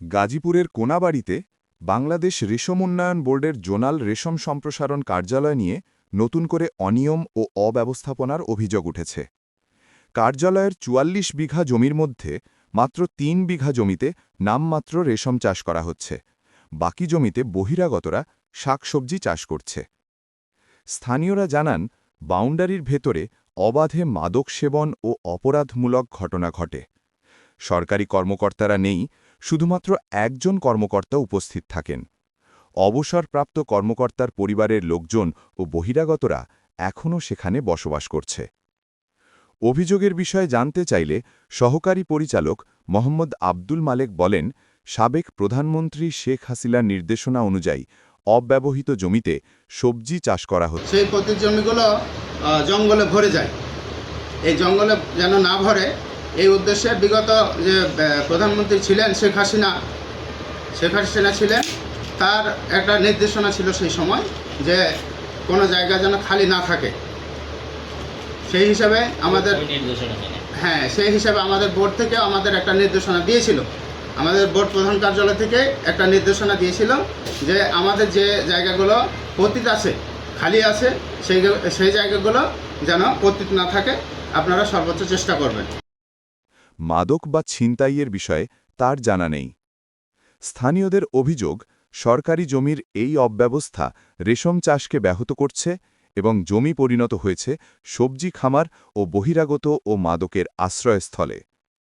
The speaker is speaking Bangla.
গাজীপুরের কোনাবাড়িতে বাংলাদেশ রেশম উন্নয়ন বোর্ডের জোনাল রেশম সম্প্রসারণ কার্যালয় নিয়ে নতুন করে অনিয়ম ও অব্যবস্থাপনার অভিযোগ উঠেছে। কার্যালয়ের চুয়াল্লিশ বিঘা জমির মধ্যে মাত্র তিন বিঘা জমিতে নামমাত্র রেশম চাষ করা হচ্ছে। বাকি জমিতে বহিরাগতরা শাকসবজি চাষ করছে। স্থানীয়রা জানান, বাউন্ডারির ভেতরে অবাধে মাদক সেবন ও অপরাধমূলক ঘটনা ঘটে। সরকারি কর্মকর্তারা নেই শুধুমাত্র একজন কর্মকর্তা উপস্থিত থাকেন। অবসরপ্রাপ্ত কর্মকর্তার পরিবারের লোকজন ও বহিরাগতরা এখনও সেখানে বসবাস করছে। অভিযোগের বিষয়ে জানতে চাইলে সহকারী পরিচালক মোহাম্মদ আব্দুল মালেক বলেন, সাবেক প্রধানমন্ত্রী শেখ হাসিনার নির্দেশনা অনুযায়ী অব্যবহৃত জমিতে সবজি চাষ করা হচ্ছে। সেই পতির জমিগুলো জঙ্গলে ভরে যায়। এই জঙ্গলে যেন না ভরে এই উদ্দেশ্যে বিগত যে প্রধানমন্ত্রী ছিলেন শেখ হাসিনা শেখ হাসিনা ছিলেন তার একটা নির্দেশনা ছিল সেই সময় যে কোনো জায়গা যেন খালি না থাকে। সেই হিসাবে আমাদের হ্যাঁ সেই হিসাবে আমাদের বোর্ড থেকে আমাদের একটা নির্দেশনা দিয়েছিল। আমাদের বোর্ড প্রধান কার্যালয় থেকে একটা নির্দেশনা দিয়েছিল যে আমাদের যে জায়গাগুলো পতিত আছে খালি আছে সেই সেই জায়গাগুলো যেন পতিত না থাকে। আপনারা সর্বোচ্চ চেষ্টা করবেন। মাদক বা ছিনতাইয়ের বিষয়ে তার জানা নেই। স্থানীয়দের অভিযোগ, সরকারি জমির এই অব্যবস্থা রেশম চাষকে ব্যাহত করছে এবং জমি পরিণত হয়েছে সবজি খামার ও বহিরাগত ও মাদকের আশ্রয়স্থলে।